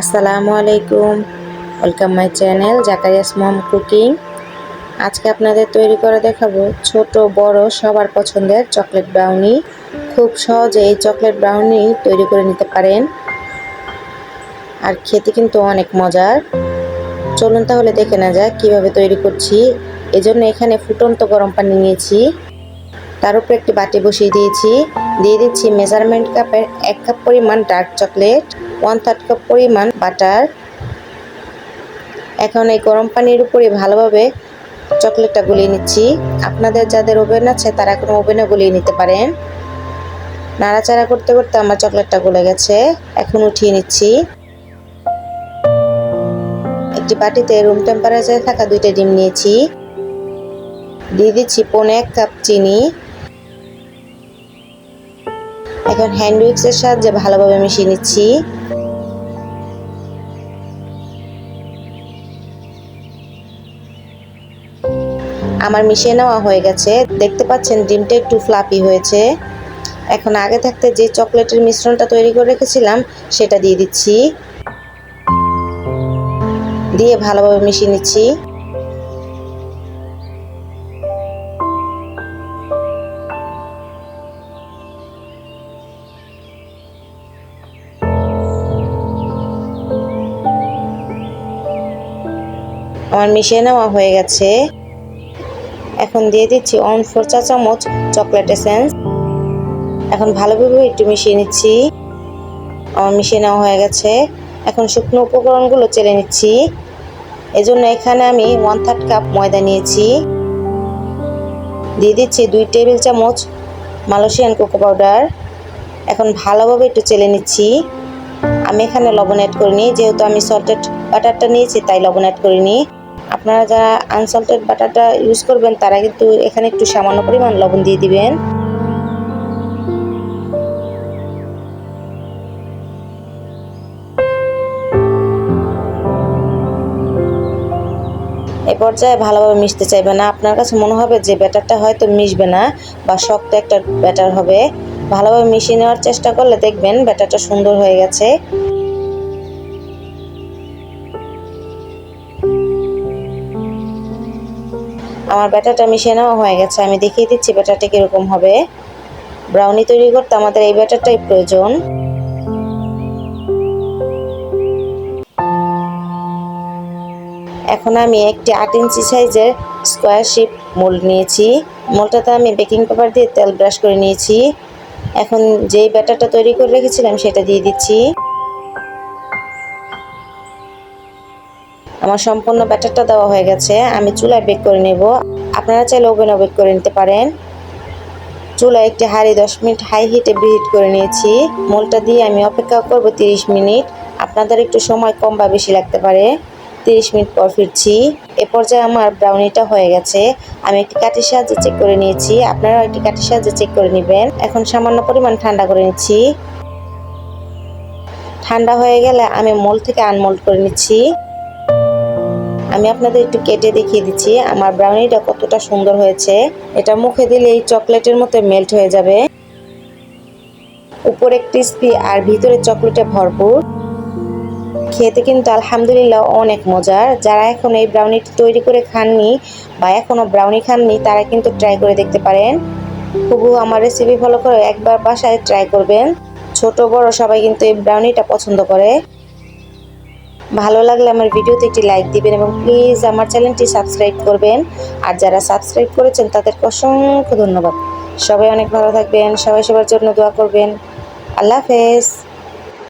আসসালামু আলাইকুম। Welcome my channel Zakaria's mom cooking আজকে আপনাদের তৈরি করে দেখাবো ছোট, বড়, সবার পছন্দের চকলেট ব্রাউনি খুব সহজে এই চকলেট ব্রাউনি তৈরি করে নিতে পারেন। আর খেতে কিন্তু অনেক মজার। চলুন তাহলে দেখে না যাক কীভাবে তৈরি করছি। এজন্য এখানে ফুটন্ত গরম পানি নিয়েছি। তার উপরে একটি বাটি বসিয়ে দিয়েছি। দিয়ে দিচ্ছি মেজারমেন্ট কাপের এক কাপ পরিমাণ dark chocolate one third cup পরিমাণ বাটার। এখন এই গরম পানির উপরে ভালোভাবে চকলেটটা গুলিয়ে নিচ্ছি। আপনাদের যাদের ওভেন আছে, তারা কোনো ওভেনে গুলিয়ে নিতে পারেন। নাড়াচাড়া করতে করতে আমার চকলেটটা গলে গেছে। এখন উঠিয়ে নিচ্ছি। একটি বাটিতে রুম টেম্পারেচারে থাকা দুইটা ডিম নিয়েছি। দিয়ে দিচ্ছি পনে এক কাপ চিনি। এখন হ্যান্ড উইক্সের সাহায্যে ভালোভাবে মিশিয়ে নিচ্ছি। আমার মিশিয়ে নেওয়া হয়ে গেছে। দেখতে পাচ্ছেন, ডিমটা একটু ফ্লাপি হয়েছে। এখন আগে থাকতে যে চকলেটের মিশ্রণটা তৈরি করে রেখেছিলাম, সেটা দিয়ে দিচ্ছি। দিয়ে ভালোভাবে মিশিয়ে নিচ্ছি। আমার মিশিয়ে নেওয়া হয়ে গেছে। এখন দিয়ে দিচ্ছি অন ফোর চা চামচ চকলেট এসেন্স এখন ভালোভাবে একটু মিশিয়ে নিচ্ছি। আমার মিশিয়ে নেওয়া হয়ে গেছে। এখন শুকনো উপকরণগুলো চেলে নিচ্ছি। এজন্য এখানে আমি ওয়ান থার্ড কাপ ময়দা নিয়েছি। দিয়ে দিচ্ছি দুই টেবিল চামচ মালয়েশিয়ান কোকো পাউডার এখন ভালোভাবে একটু চেলে নিচ্ছি। আমি এখানে লবণ অ্যাড করিনি, যেহেতু আমি সল্টেড বাটারটা নিয়েছি, তাই লবণ অ্যাড করিনি। আপনারা যারা আনসল্টেড বাটারটা ইউজ করবেন, তারা কিন্তু এখানে একটু সামান্য পরিমাণ লবণ দিয়ে দিবেন। এ পর্যায়ে ভালোভাবে মিশতে চাইবে না। আপনার কাছে মনে হবে যে ব্যাটারটা হয়তো মিশবে না বা শক্ত একটা ব্যাটার হবে। ভালোভাবে মিশিয়ে নেওয়ার চেষ্টা করলে দেখবেন ব্যাটারটা সুন্দর হয়ে গেছে। আমার ব্যাটারটা মিশিয়ে নেওয়া হয়ে গেছে, আমি দেখিয়ে দিচ্ছি ব্যাটারটা কীরকম হবে। ব্রাউনি তৈরি করতে আমাদের এই ব্যাটারটাই প্রয়োজন। এখন আমি একটি আট ইঞ্চি সাইজের স্কোয়ার শেপ মোল্ড নিয়েছি। মোল্ডটাতে আমি বেকিং পেপার দিয়ে তেল ব্রাশ করে নিয়েছি। এখন যেই ব্যাটারটা তৈরি করে রেখেছিলাম সেটা দিয়ে দিচ্ছি। আমার সম্পূর্ণ ব্যাটারটা দেওয়া হয়ে গেছে, আমি চুলায় বেক করে নেব। আপনারা চাইলে ওভেনও বেক করে নিতে পারেন। চুলায় একটি হাঁড়ি দশ মিনিট হাই হিটে বিহিট করে নিয়েছি। মোলটা দিয়ে আমি অপেক্ষা করব তিরিশ মিনিট। আপনাদের একটু সময় কম বা বেশি লাগতে পারে। তিরিশ মিনিট পর ফিরছি। এ পর্যায়ে আমার ব্রাউনিটা হয়ে গেছে। আমি একটি কাঠির সাহায্যে চেক করে নিয়েছি। আপনারাও একটি কাঠির সাহায্যে চেক করে নেবেন। এখন সামান্য পরিমাণ ঠান্ডা করে নিচ্ছি। ঠান্ডা হয়ে গেলে আমি মোল থেকে আনমোল্ড করে নিচ্ছি। আমি আপনাদের একটু কেটে দেখিয়ে দিচ্ছি। আমার ব্রাউনিটা কতটা সুন্দর হয়েছে। এটা মুখে দিলে এই চকলেটের মতো মেল্ট হয়ে যাবে। উপরে ক্রিস্পি আর ভিতরে চকলেটে ভরপুর। খেতে কিন্তু আলহামদুলিল্লাহ অনেক মজার। যারা এখন এই ব্রাউনিটি তৈরি করে খাননি বা এখনও ব্রাউনি খাননি, তারা কিন্তু ট্রাই করে দেখতে পারেন। খুবু আমার রেসিপি ফলো করে একবার বাসায় ট্রাই করবেন। ছোট বড় সবাই কিন্তু এই ব্রাউনিটা পছন্দ করে। ভালো লাগলে আমার ভিডিওতে একটি লাইক দিবেন এবং প্লিজ আমার চ্যানেলটি সাবস্ক্রাইব করবেন। আর যারা সাবস্ক্রাইব করেছেন, তাদেরকে অসংখ্য ধন্যবাদ। সবাই অনেক ভালো থাকবেন, সবাই সবার জন্য দোয়া করবেন। আল্লাহ হাফেজ।